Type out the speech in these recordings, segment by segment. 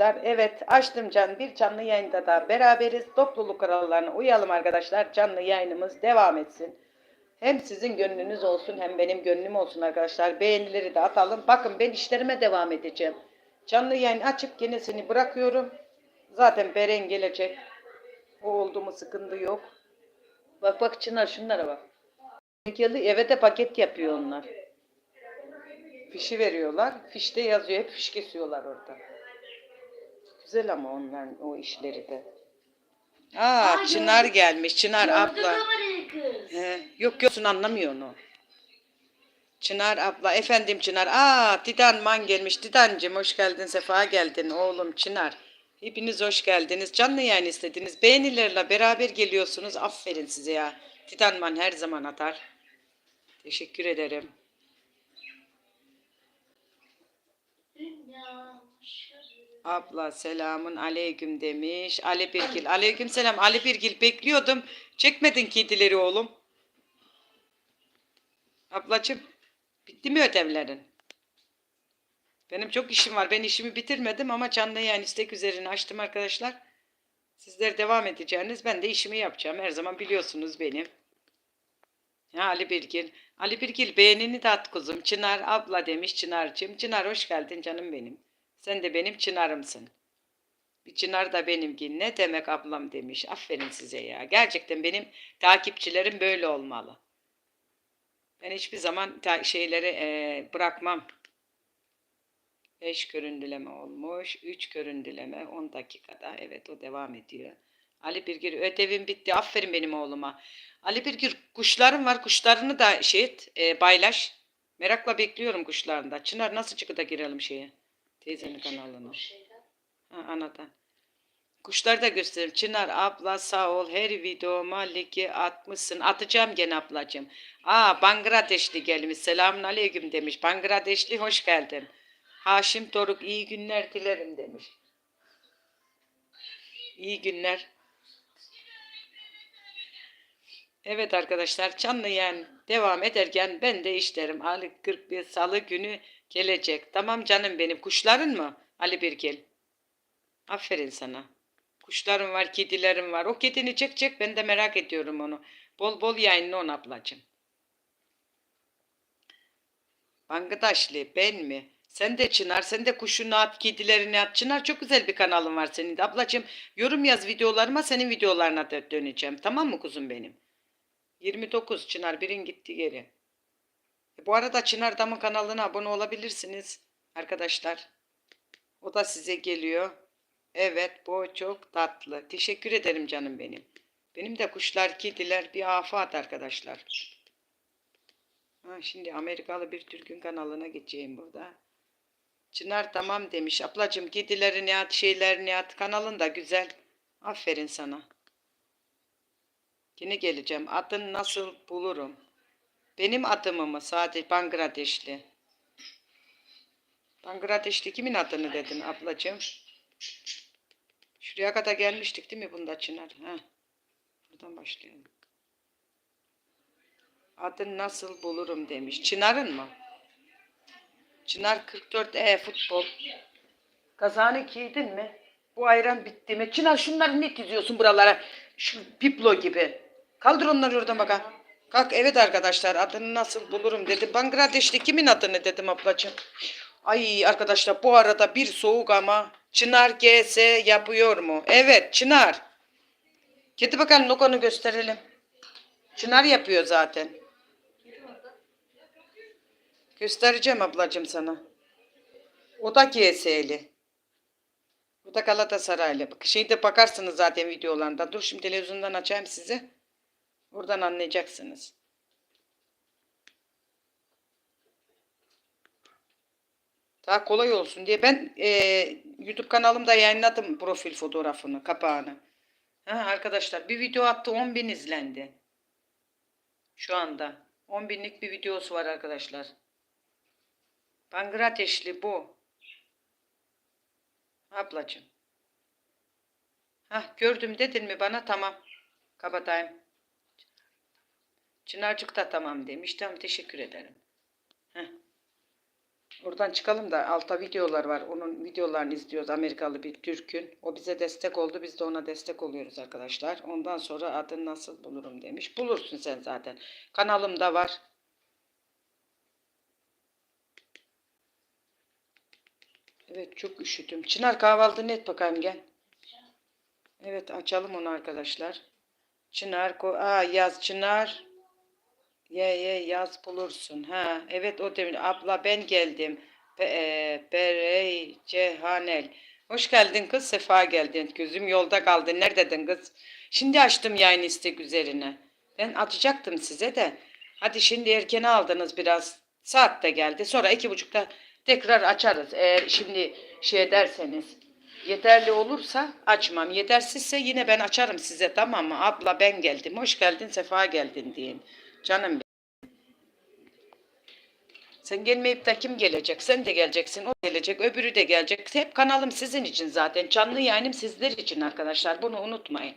Arkadaşlar evet açtım can bir canlı yayında da beraberiz. Topluluk kurallarına uyalım arkadaşlar. Canlı yayınımız devam etsin. Hem sizin gönlünüz olsun hem benim gönlüm olsun arkadaşlar. Beğenileri de atalım. Bakın ben işlerime devam edeceğim. Canlı yayın açıp yenisini bırakıyorum. Zaten Beren gelecek. O oldu mu sıkıntı yok. Bak bak Çınar şunlara bak. Eve de paket yapıyor onlar. Fişi veriyorlar. Fişte yazıyor. Hep fiş kesiyorlar orada. Güzel ama onların o işleri de. Aa, Aa, Çınar gelmiş. Çınar abla. He, yok yoksun anlamıyor onu. Çınar abla, efendim Çınar. Aa, Titan Man gelmiş. Titancım hoş geldin, sefa geldin oğlum Çınar. Hepiniz hoş geldiniz. Canlı yayın istediniz. Beğenilerle beraber geliyorsunuz. Aferin size ya. Titan Man her zaman atar. Teşekkür ederim. Dünya Abla selamun aleyküm demiş. Ali Birgil. Aleyküm selam. Ali Birgil bekliyordum. Çekmedin kedileri oğlum. Ablacığım bitti mi ödevlerin? Benim çok işim var. Ben işimi bitirmedim ama canlı yayın istek üzerine açtım arkadaşlar. Sizler devam edeceğiniz. Ben de işimi yapacağım. Her zaman biliyorsunuz benim. Ya Ali Birgil. Ali Birgil beğenini de at kuzum. Çınar abla demiş Çınar'cığım. Çınar hoş geldin canım benim. Sen de benim Çınar'ımsın. Bir Çınar da benimki. Ne demek ablam demiş. Aferin size ya. Gerçekten benim takipçilerim böyle olmalı. Ben hiçbir zaman şeyleri eee, bırakmam. 5 görüntüleme olmuş. 3 görüntüleme 10 dakikada. Evet o devam ediyor. Ali Birgir ödevim bitti. Aferin benim oğluma. Ali Birgir kuşlarım var. Kuşlarını da şey et, eee, paylaş. Merakla bekliyorum kuşlarında. Çınar nasıl çıkıda girelim şeye? Teyzenin şeyden. Ha, anadan. Kuşları da göstereyim. Çınar abla sağ ol. Her videoma liki atmışsın. Atacağım gene ablacığım. Aa Bangladeşli gelmiş. Selamun aleyküm demiş. Bangladeşli hoş geldin. Haşim Doruk iyi günler dilerim demiş. İyi günler. Evet arkadaşlar canlı yayın devam ederken ben de işlerim. Ali 41 salı günü gelecek. Tamam canım benim. Kuşların mı? Ali Birgil. Aferin sana. Kuşlarım var, kedilerim var. O kedini çek ben de merak ediyorum onu. Bol bol yayınla onu ablacığım. Bangladeşli ben mi? Sen de Çınar, sen de kuşunu at, kedilerini at. Çınar çok güzel bir kanalın var senin de. Ablacığım yorum yaz videolarıma senin videolarına döneceğim. Tamam mı kuzum benim? 29 Çınar birin gitti geri. E, bu arada Çınar Dam'ın kanalına abone olabilirsiniz arkadaşlar. O da size geliyor. Evet bu çok tatlı. Teşekkür ederim canım benim. Benim de kuşlar, kediler bir afat arkadaşlar. Ha, şimdi Amerikalı bir Türk'ün kanalına geçeceğim burada. Çınar tamam demiş. Ablacığım kedilerini at, şeylerini at. Kanalın da güzel. Aferin sana. Yine geleceğim. Adın nasıl bulurum? Benim adımı mı? Sadece Bangladeşli. Bangladeşli kimin adını dedin ablacığım? Şuraya kadar gelmiştik değil mi bunda Çınar? Ha. Buradan başlayalım. Adın nasıl bulurum demiş. Çınar'ın mı? Çınar 44 E futbol. Kazanı giydin mi? Bu ayran bitti mi? Çınar şunları ne diziyorsun buralara? Şu piplo gibi. Kaldır onları oradan bakalım. Kalk evet arkadaşlar adını nasıl bulurum dedi. Bangladeş'te kimin adını dedim ablacığım. Ay arkadaşlar bu arada bir soğuk ama Çınar GS yapıyor mu? Evet Çınar. Gidi bakalım logonu gösterelim. Çınar yapıyor zaten. Göstereceğim ablacığım sana. O da GS'li. Bu da Galatasaraylı. Bak şeyde bakarsınız zaten videolarında. Dur şimdi televizyondan açayım size. Oradan anlayacaksınız. Daha kolay olsun diye ben e, YouTube kanalımda yayınladım profil fotoğrafını, kapağını. Ha, arkadaşlar bir video attı 10 bin izlendi. Şu anda. 10 binlik bir videosu var arkadaşlar. Bangladeşli bu. Ablacığım. Hah gördüm dedin mi bana tamam. Kapatayım. Çınarcık da tamam demiş. Tamam teşekkür ederim. Heh. Oradan çıkalım da altta videolar var. Onun videolarını izliyoruz. Amerikalı bir Türk'ün. O bize destek oldu. Biz de ona destek oluyoruz arkadaşlar. Ondan sonra adını nasıl bulurum demiş. Bulursun sen zaten. Kanalımda var. Evet çok üşüdüm. Çınar kahvaltını et bakayım gel. Evet açalım onu arkadaşlar. Çınar ko Aa, yaz Çınar. Ye ye yaz bulursun. Ha evet o demin abla ben geldim. Be, e, Berey Cehanel. Hoş geldin kız. Sefa geldin. Gözüm yolda kaldı. Neredeydin kız? Şimdi açtım yayın istek üzerine. Ben atacaktım size de. Hadi şimdi erkene aldınız biraz. Saat de geldi. Sonra iki buçukta tekrar açarız. Eğer şimdi şey derseniz yeterli olursa açmam. Yetersizse yine ben açarım size tamam mı? Abla ben geldim. Hoş geldin. Sefa geldin diyeyim. Canım benim. Sen gelmeyip de kim gelecek? Sen de geleceksin, o gelecek, öbürü de gelecek. Hep kanalım sizin için zaten. Canlı yayınım sizler için arkadaşlar. Bunu unutmayın.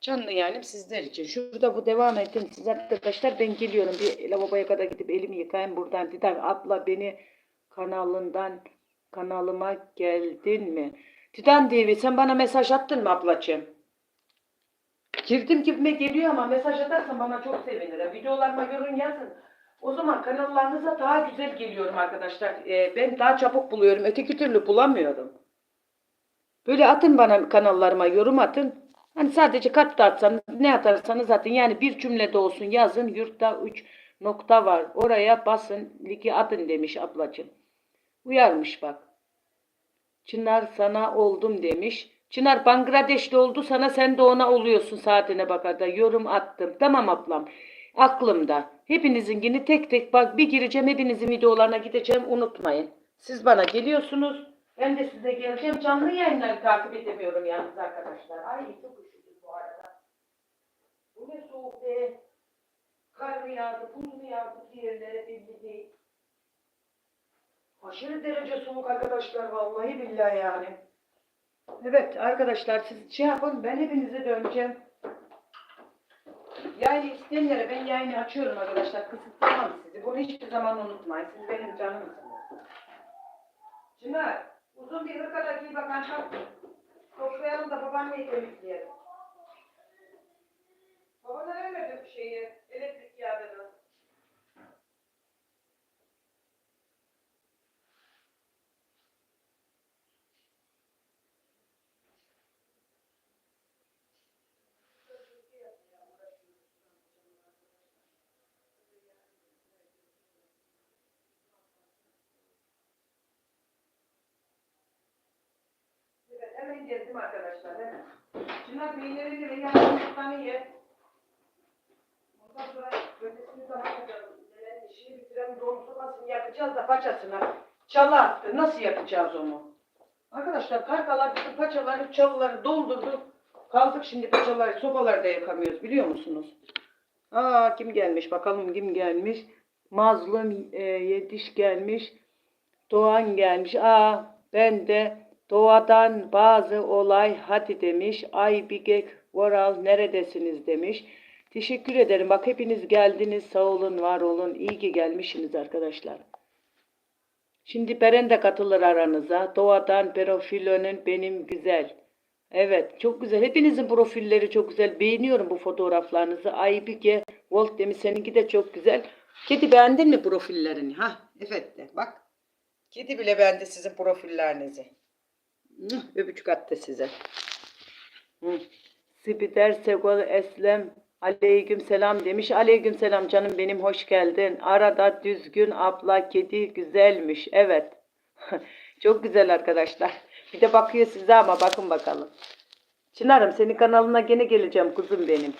Canlı yayınım sizler için. Şurada bu devam edin siz arkadaşlar. Ben geliyorum. Bir lavaboya kadar gidip elimi yıkayayım buradan. Didem abla beni kanalından kanalıma geldin mi? Titan TV sen bana mesaj attın mı ablacığım? Girdim gibime geliyor ama mesaj atarsan bana çok sevinirim. Videolarıma yorum yazın. O zaman kanallarınıza daha güzel geliyorum arkadaşlar. Ee, ben daha çabuk buluyorum. Öteki türlü bulamıyorum. Böyle atın bana kanallarıma yorum atın. Hani sadece kat da atsanız ne atarsanız atın. Yani bir cümlede olsun yazın. Yurtta 3 nokta var. Oraya basın. Ligi atın demiş ablacığım. Uyarmış bak. Çınar sana oldum demiş. Çınar Bangladeş'te oldu sana sen de ona oluyorsun saatine bakar da yorum attım. Tamam ablam. Aklımda. Hepinizinkini tek tek bak bir gireceğim hepinizin videolarına gideceğim unutmayın. Siz bana geliyorsunuz. Ben de size geleceğim. Canlı yayınları takip edemiyorum yalnız arkadaşlar. Ay çok üşüdüm bu arada. Bu ne soğuk be. Kar mı yağdı, buz mu yağdı diğerlere belli değil. Aşırı derece soğuk arkadaşlar vallahi billahi yani. Evet arkadaşlar siz şey yapın ben hepinize döneceğim. Yani isteyenlere ben yayını açıyorum arkadaşlar. Kısıtlamam sizi. Bunu hiçbir zaman unutmayın. Siz benim canımsınız. Çınar uzun bir hırka giy bakan kalk. Toplayalım da babaanneyi temizleyelim. Babana vermedim şeyi. Elektrik yağını. Geldim arkadaşlar. Hemen. Çınar peynirini ve yağını ye. Ondan sonra ötesini zaman yapalım. Neden işini bitirelim, yakacağız da paçasına. Çalı attı. Nasıl yapacağız onu? Arkadaşlar kargalar bütün paçaları, çalıları doldurdu. Kaldık şimdi paçaları, sobaları da yakamıyoruz biliyor musunuz? Aa kim gelmiş? Bakalım kim gelmiş? Mazlum e, Yetiş gelmiş. Doğan gelmiş. Aa ben de doğadan bazı olay hadi demiş. Ay Bigek Voral neredesiniz demiş. Teşekkür ederim. Bak hepiniz geldiniz. Sağ olun, var olun. İyi ki gelmişsiniz arkadaşlar. Şimdi Beren de katılır aranıza. Doğadan Perofilö'nün benim güzel. Evet çok güzel. Hepinizin profilleri çok güzel. Beğeniyorum bu fotoğraflarınızı. Aybike Volt demiş seninki de çok güzel. Kedi beğendin mi profillerini? Ha evet de bak. Kedi bile beğendi sizin profillerinizi. Öpücük attı size. Spider Segol Eslem Aleyküm selam demiş. Aleyküm selam canım benim hoş geldin. Arada düzgün abla kedi güzelmiş. Evet. Çok güzel arkadaşlar. Bir de bakıyor size ama bakın bakalım. Çınar'ım senin kanalına gene geleceğim kuzum benim.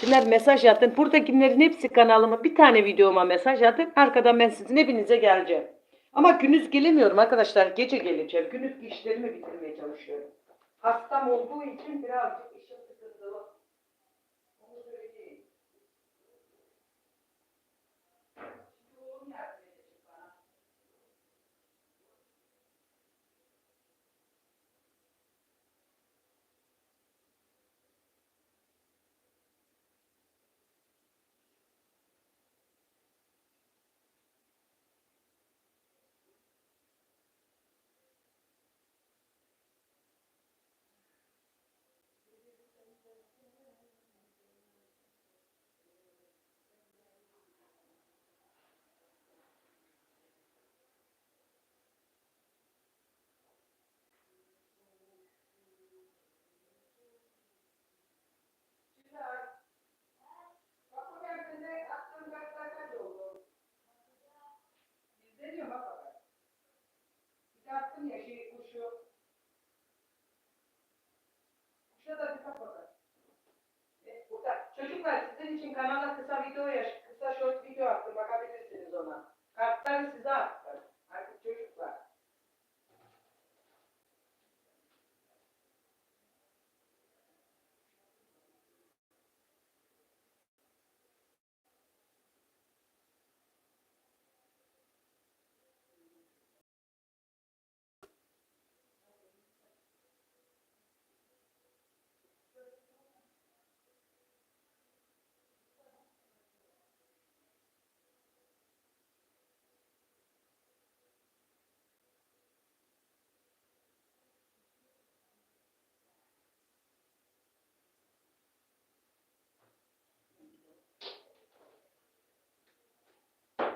Çınar mesaj atın. Buradakilerin hepsi kanalıma bir tane videoma mesaj atın. Arkadan ben sizin hepinize geleceğim. Ama gündüz gelemiyorum arkadaşlar. Gece geleceğim. Gündüz işlerimi bitirmeye çalışıyorum. Hastam olduğu için birazcık işim sıkıntılı. Onu söyleyeyim. Şimdi oğlum yardım edecek bana. Çocuklar sizin için kanala kısa video yaş, kısa short video attım. Bakabilirsiniz ona. Kartları size attım. Artık çocuklar.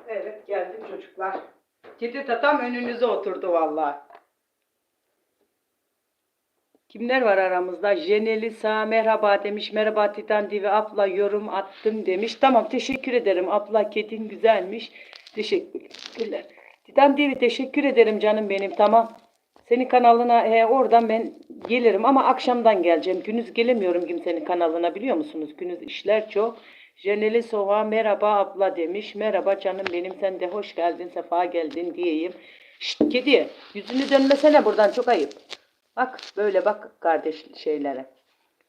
Evet geldim çocuklar. Kedi de tam önünüze oturdu vallahi. Kimler var aramızda? Jenelisa merhaba demiş. Merhaba Titan TV abla yorum attım demiş. Tamam teşekkür ederim abla kedin güzelmiş. Teşekkürler. Titan TV teşekkür ederim canım benim tamam. Senin kanalına he, oradan ben gelirim ama akşamdan geleceğim. Gündüz gelemiyorum kimsenin kanalına biliyor musunuz? Gündüz işler çok. Jeneli Soğa merhaba abla demiş. Merhaba canım benim sen de hoş geldin sefa geldin diyeyim. Şşt kedi yüzünü dönmesene buradan çok ayıp. Bak böyle bak kardeş şeylere.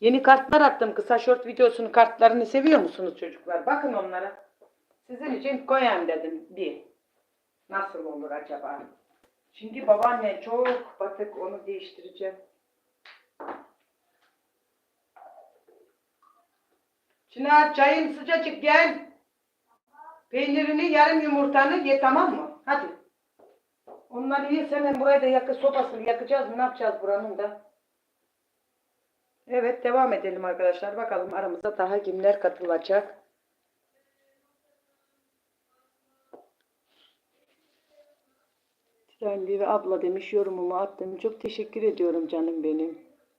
Yeni kartlar attım kısa short videosunun kartlarını seviyor musunuz çocuklar? Bakın onlara. Sizin için koyayım dedim bir. Nasıl olur acaba? Çünkü babaanne çok batık onu değiştireceğim. Çınar çayın sıcacık gel. Peynirini yarım yumurtanı ye tamam mı? Hadi. Onları ye hemen buraya da yakı sopasını yakacağız mı? Ne yapacağız buranın da? Evet devam edelim arkadaşlar. Bakalım aramıza daha kimler katılacak. Trendi ve abla demiş yorumumu attım. Çok teşekkür ediyorum canım benim.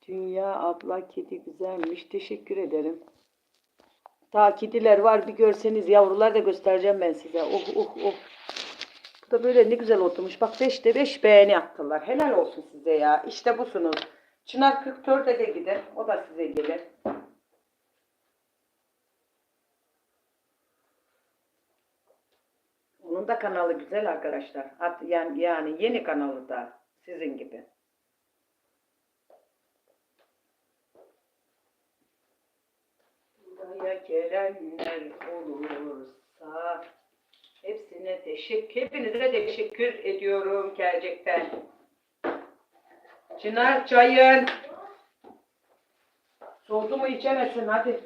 Dünya abla kedi güzelmiş. Teşekkür ederim. Daha kediler var bir görseniz yavrular da göstereceğim ben size. Oh oh oh. Bu da böyle ne güzel oturmuş. Bak 5'te 5 beğeni attılar. Helal olsun size ya. İşte busunuz. Çınar 44'e de gider. O da size gelir. Onun da kanalı güzel arkadaşlar. At, yani, yani yeni kanalı da sizin gibi. Buraya gelenler olursa hepsine teşekkür, hepinize teşekkür ediyorum gerçekten. Çınar çayın. Soğudu mu içemezsin hadi.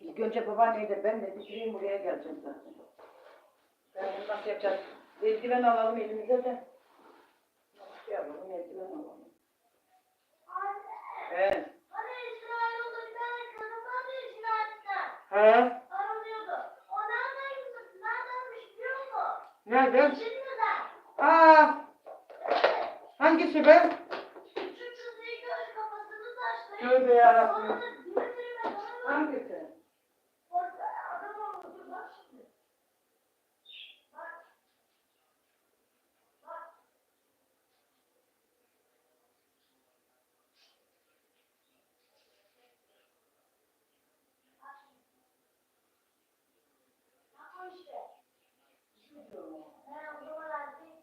İlk önce babaanneyi de ben de bitireyim buraya geleceğim zaten. Ben bunu nasıl yapacağız? Eldiven alalım elimize de. Nasıl yapalım eldiven alalım. Evet. Hani İsrailoğlu bir tane kadın vardı ya Ha? Aranıyordu. O nereden gitmiş? Neredenmiş biliyor musun? Nerede? Şimdiden. Aa, hangisi be? Şu çizgiyi göz kafasını taşlayıp. Tövbe yarabbim. Sonra da bana Hangisi? Orada adam oldu. Bak şimdi. Bak. Bak. Bak o işte. Ne o zaman artık.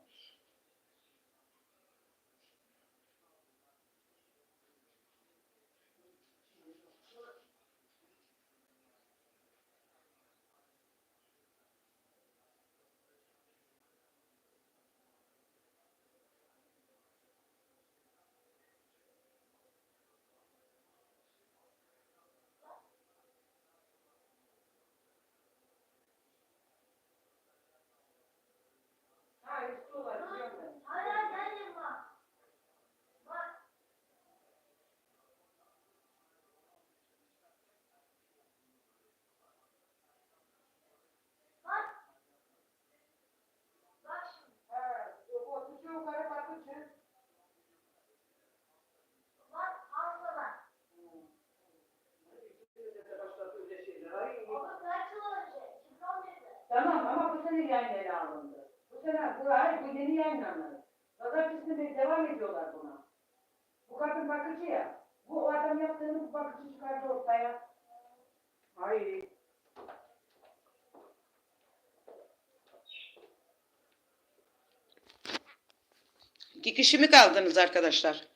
Ha, üstü var. biliyorum ben. Hala gel yanıma. Bak. Bak. Bak şimdi. Ha, o oturucu yukarı bakınca. Bak hastalar. Ama kaç yıl önce? 2011'de. Tamam ama bu sene yayın ele alındı. Bu sene bu ay bu yeni yayınlandı. Pazartesinde de devam ediyorlar buna. Bu kadın bakıcı ya. Bu o adam yaptığını bu bakıcı çıkardı ortaya. Hayır. İki kişi mi kaldınız arkadaşlar?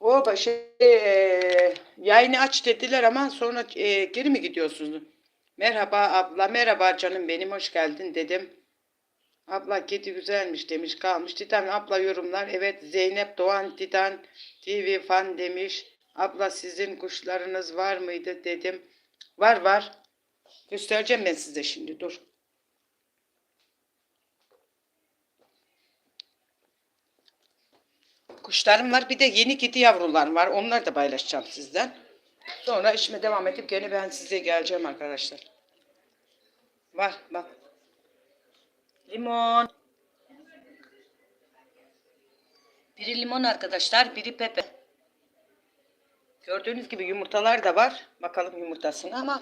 O şey e, yayını aç dediler ama sonra e, geri mi gidiyorsunuz? Merhaba abla, merhaba canım benim hoş geldin dedim. Abla kedi güzelmiş demiş kalmış. Titan abla yorumlar. Evet Zeynep Doğan Titan TV fan demiş. Abla sizin kuşlarınız var mıydı dedim. Var var. Göstereceğim ben size şimdi dur. Kuşlarım var. Bir de yeni kedi yavrularım var. Onları da paylaşacağım sizden. Sonra işime devam edip gene ben size geleceğim arkadaşlar. Var bak. Limon. Biri limon arkadaşlar, biri pepe. Gördüğünüz gibi yumurtalar da var. Bakalım yumurtasını ama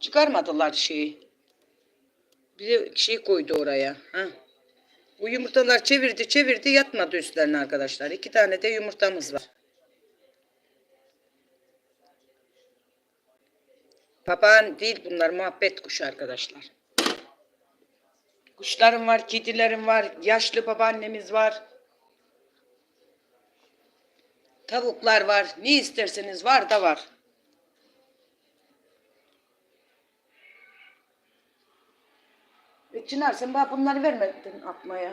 çıkarmadılar şeyi. Bir şey koydu oraya. Ha. Bu yumurtalar çevirdi çevirdi yatmadı üstlerine arkadaşlar. İki tane de yumurtamız var. Papağan değil bunlar muhabbet kuşu arkadaşlar. Kuşlarım var, kedilerim var, yaşlı babaannemiz var. Tavuklar var, ne isterseniz var da var. E Çınar sen bana bunları vermedin atmaya.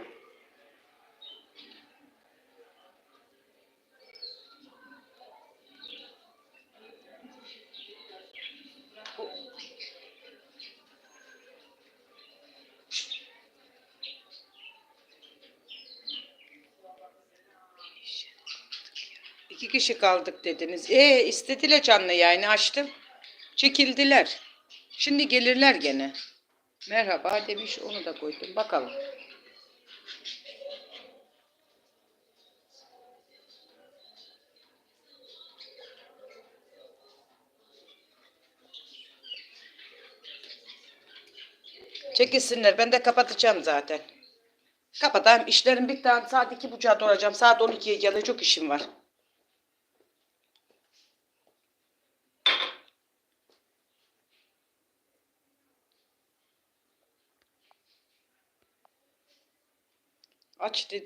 İki kişi kaldık dediniz. E istediler canlı yayını açtım. Çekildiler. Şimdi gelirler gene. Merhaba demiş onu da koydum. Bakalım. Çekilsinler. Ben de kapatacağım zaten. Kapatayım. İşlerim bitti. Saat iki buçuğa doğrayacağım. Saat 12'ye geliyor. Çok işim var. Aç dedi.